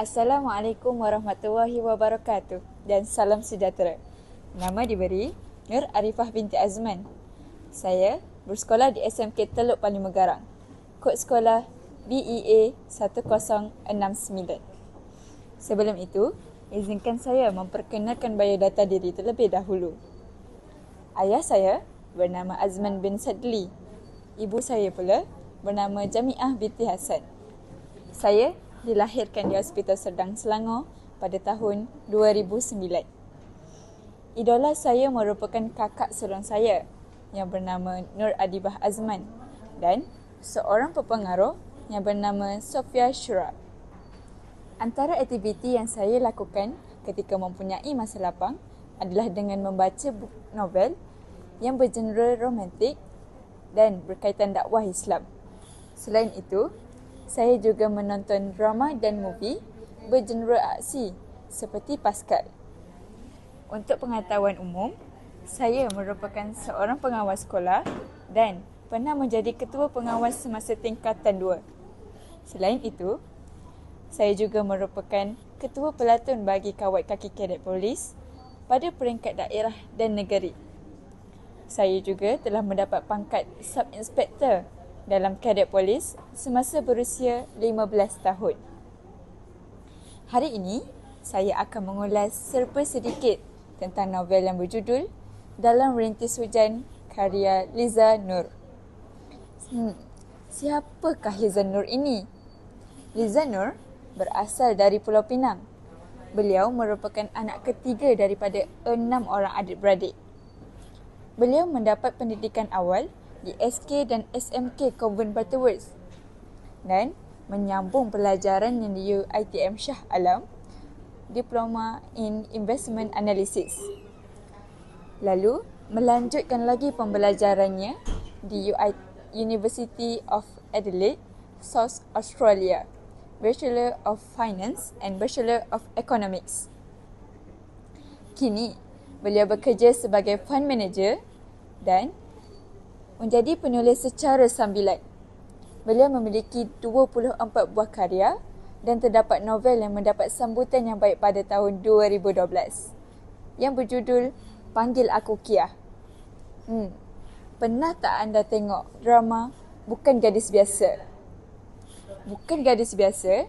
Assalamualaikum warahmatullahi wabarakatuh dan salam sejahtera. Nama diberi Nur Arifah binti Azman. Saya bersekolah di SMK Teluk Paling Megarang. Kod sekolah BEA 1069. Sebelum itu, izinkan saya memperkenalkan biodata diri terlebih dahulu. Ayah saya bernama Azman bin Sadli. Ibu saya pula bernama Jamiah binti Hasan. Saya dilahirkan di Hospital Serdang Selangor pada tahun 2009. Idola saya merupakan kakak sulung saya yang bernama Nur Adibah Azman dan seorang pepengaruh yang bernama Sofia Shura. Antara aktiviti yang saya lakukan ketika mempunyai masa lapang adalah dengan membaca buku novel yang bergenre romantik dan berkaitan dakwah Islam. Selain itu, saya juga menonton drama dan movie bergenre aksi seperti Pascal. Untuk pengetahuan umum, saya merupakan seorang pengawas sekolah dan pernah menjadi ketua pengawas semasa tingkatan 2. Selain itu, saya juga merupakan ketua pelatun bagi kawat kaki kadet polis pada peringkat daerah dan negeri. Saya juga telah mendapat pangkat sub-inspektor dalam kadet polis semasa berusia 15 tahun. Hari ini, saya akan mengulas serba sedikit tentang novel yang berjudul Dalam Rintis Hujan karya Liza Nur. Hmm, siapakah Liza Nur ini? Liza Nur berasal dari Pulau Pinang. Beliau merupakan anak ketiga daripada enam orang adik-beradik. Beliau mendapat pendidikan awal SK dan SMK Convent Butterworth dan menyambung pelajaran yang di UiTM Shah Alam Diploma in Investment Analysis. Lalu melanjutkan lagi pembelajarannya di UI University of Adelaide, South Australia. Bachelor of Finance and Bachelor of Economics. Kini, beliau bekerja sebagai fund manager dan menjadi penulis secara sambilan. Beliau memiliki 24 buah karya dan terdapat novel yang mendapat sambutan yang baik pada tahun 2012 yang berjudul Panggil Aku Kia. Hmm. Pernah tak anda tengok drama Bukan Gadis Biasa? Bukan Gadis Biasa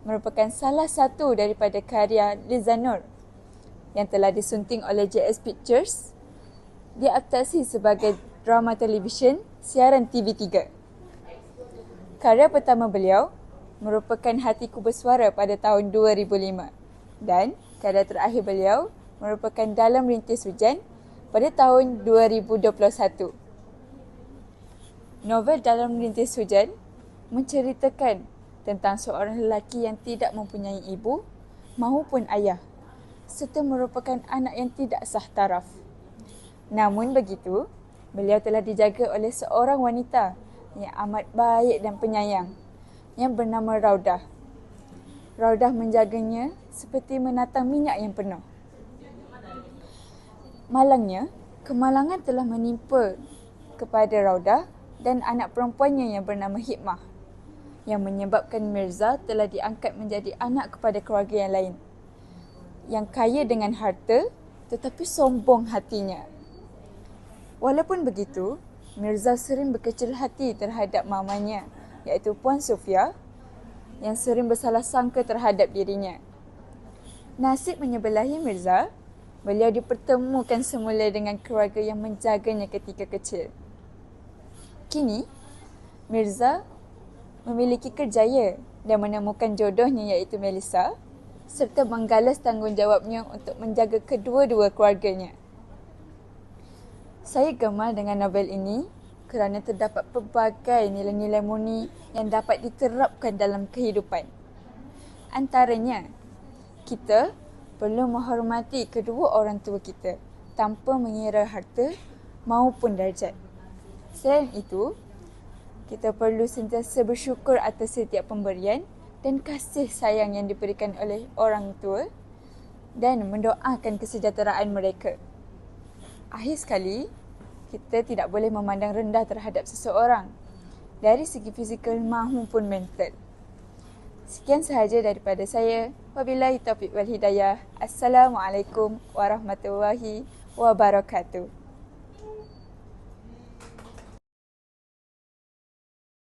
merupakan salah satu daripada karya Liza Nur yang telah disunting oleh JS Pictures diadaptasi sebagai drama televisyen siaran TV3. Karya pertama beliau merupakan Hatiku Bersuara pada tahun 2005 dan karya terakhir beliau merupakan Dalam Rintis Hujan pada tahun 2021. Novel Dalam Rintis Hujan menceritakan tentang seorang lelaki yang tidak mempunyai ibu maupun ayah serta merupakan anak yang tidak sah taraf. Namun begitu, beliau telah dijaga oleh seorang wanita yang amat baik dan penyayang yang bernama Raudah. Raudah menjaganya seperti menatang minyak yang penuh. Malangnya, kemalangan telah menimpa kepada Raudah dan anak perempuannya yang bernama Hikmah yang menyebabkan Mirza telah diangkat menjadi anak kepada keluarga yang lain. Yang kaya dengan harta tetapi sombong hatinya. Walaupun begitu, Mirza sering berkecil hati terhadap mamanya iaitu Puan Sofia yang sering bersalah sangka terhadap dirinya. Nasib menyebelahi Mirza, beliau dipertemukan semula dengan keluarga yang menjaganya ketika kecil. Kini, Mirza memiliki kerjaya dan menemukan jodohnya iaitu Melissa serta menggalas tanggungjawabnya untuk menjaga kedua-dua keluarganya. Saya gemar dengan novel ini kerana terdapat pelbagai nilai-nilai murni yang dapat diterapkan dalam kehidupan. Antaranya, kita perlu menghormati kedua orang tua kita tanpa mengira harta maupun darjat. Selain itu, kita perlu sentiasa bersyukur atas setiap pemberian dan kasih sayang yang diberikan oleh orang tua dan mendoakan kesejahteraan mereka. Akhir sekali, kita tidak boleh memandang rendah terhadap seseorang dari segi fizikal maupun mental. Sekian sahaja daripada saya. Wabillahi taufiq wal hidayah. Assalamualaikum warahmatullahi wabarakatuh.